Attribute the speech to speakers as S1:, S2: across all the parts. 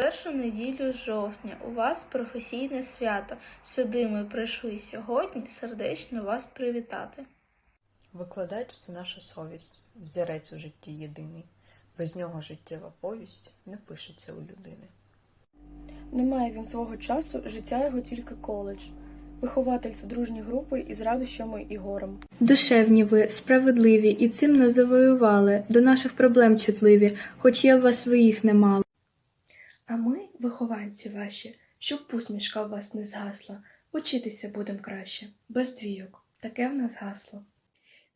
S1: Першу неділю жовтня у вас професійне свято. Сюди ми прийшли сьогодні сердечно вас привітати.
S2: Викладач це наша совість, взірець у житті єдиний. Без нього життєва повість не пишеться у людини.
S3: Немає він свого часу, життя його тільки коледж. Вихователь дружні групи із радощами і горем.
S4: Душевні ви, справедливі, і цим не завоювали, до наших проблем чутливі, хоч я в вас своїх немало.
S5: А ми, вихованці ваші, щоб посмішка у вас не згасла, учитися будем краще, без двійок, таке в нас гасло.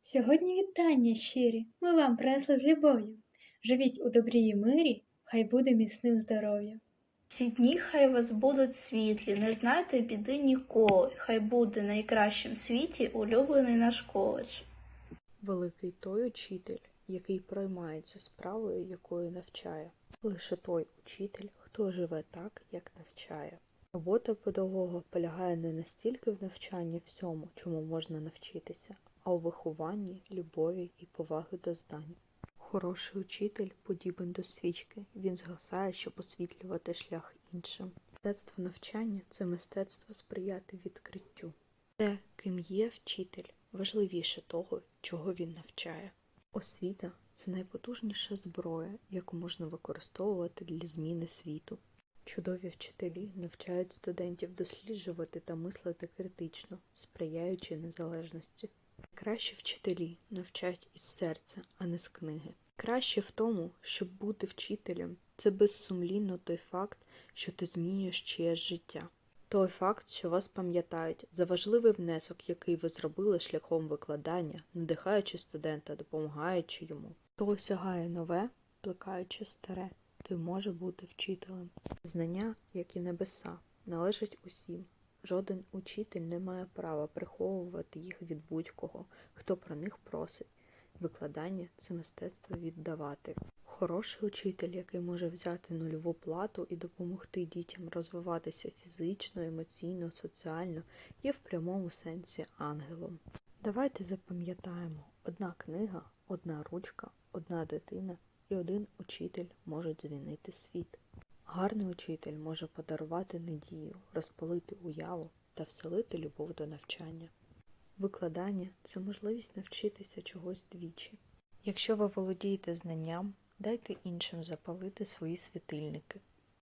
S6: Сьогодні вітання щирі, ми вам принесли з любов'ю. Живіть у добрі і мирі, хай буде міцним здоров'я.
S1: Ці дні хай вас будуть світлі, не знайте біди ніколи. Хай буде найкращим в світі улюблений наш коледж.
S2: Великий той учитель, який проймається справою, якою навчає. Лише той учитель, хто живе так, як навчає. Робота педагога полягає не настільки в навчанні всьому, чому можна навчитися, а у вихованні, любові і поваги до знань. Хороший учитель подібен до свічки, він згасає, щоб освітлювати шлях іншим. Мистецтво навчання це мистецтво сприяти відкриттю. Те, ким є вчитель, важливіше того, чого він навчає. Освіта це найпотужніша зброя, яку можна використовувати для зміни світу. Чудові вчителі навчають студентів досліджувати та мислити критично, сприяючи незалежності. Кращі вчителі навчають із серця, а не з книги. Краще в тому, щоб бути вчителем, це безсумлінно той факт, що ти змінюєш чиєсь життя. Той факт, що вас пам'ятають за важливий внесок, який ви зробили шляхом викладання, надихаючи студента, допомагаючи йому. Хто осягає нове, плекаючи старе, той може бути вчителем. Знання, як і небеса, належать усім. Жоден учитель не має права приховувати їх від будь-кого, хто про них просить. Викладання це мистецтво віддавати. Хороший учитель, який може взяти нульову плату і допомогти дітям розвиватися фізично, емоційно, соціально, є в прямому сенсі ангелом. Давайте запам'ятаємо, одна книга, одна ручка, одна дитина і один учитель можуть змінити світ. Гарний учитель може подарувати надію, розпалити уяву та вселити любов до навчання. Викладання це можливість навчитися чогось двічі. Якщо ви володієте знанням, дайте іншим запалити свої світильники.